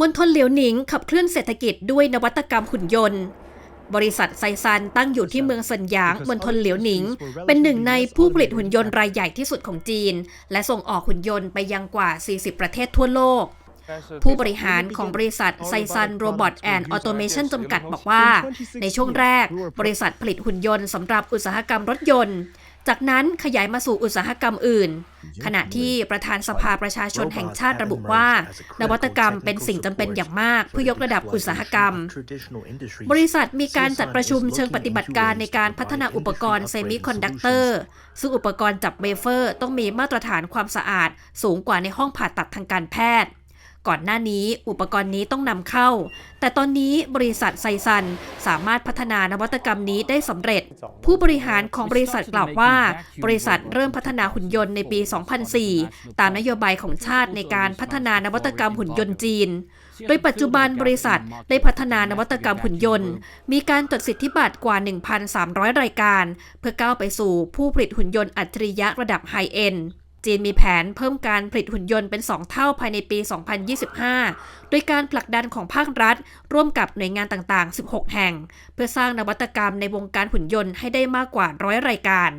มณฑลเหลียวหนิงขับเคลื่อนเศรษฐกิจด้วยนวัตกรรมหุ่นยนต์ บริษัทไซซันตั้งอยู่ที่เมืองเซินหยางมณฑลเหลียวหนิง เป็นหนึ่งในผู้ผลิตหุ่นยนต์รายใหญ่ที่สุดของจีน และส่งออกหุ่นยนต์ไปยังกว่า 40 ประเทศทั่วโลกผู้บริหารของบริษัทไซซันโรบอทแอนด์ออโตเมชันจำกัดบอกว่า ในช่วงแรก บริษัทผลิตหุ่นยนต์สำหรับอุตสาหกรรมรถยนต์ จากนั้นขยายมาสู่อุตสาหกรรมอื่น ขณะที่ประธานสภาประชาชนแห่งชาติระบุว่า นวัตกรรมเป็นสิ่งจำเป็นอย่างมากเพื่อยกระดับอุตสาหกรรม บริษัทมีการจัดประชุมเชิงปฏิบัติการในการพัฒนาอุปกรณ์เซมิคอนดักเตอร์ซึ่งอุปกรณ์จับเวเฟอร์ ต้องมีมาตรฐานความสะอาด สูงกว่าในห้องผ่าตัดทางการแพทย์ ก่อนหน้านี้อุปกรณ์นี้ต้องนำเข้า แต่ตอนนี้บริษัทไซซันสามารถพัฒนานวัตกรรมนี้ได้สำเร็จ ผู้บริหารของบริษัทกล่าวว่า บริษัทเริ่มพัฒนาหุ่นยนต์ในปี 2004 ตามนโยบายของชาติในการพัฒนานวัตกรรมหุ่นยนต์จีน โดยปัจจุบันบริษัทได้พัฒนานวัตกรรมหุ่นยนต์ มีการจดสิทธิบัตรกว่า 1,300 รายการ เพื่อก้าวไปสู่ผู้ผลิตหุ่นยนต์อัจฉริยะระดับไฮเอ็น จีนมีแผนเพิ่มการผลิตหุ่นยนต์เป็น 2 เท่าภายในปี 2025 โดยการผลักดันของภาครัฐ ร่วมกับหน่วยงานต่าง ๆ 16 แห่ง เพื่อสร้างนวัตกรรมในวงการหุ่นยนต์ให้ได้มากกว่าร้อยรายการ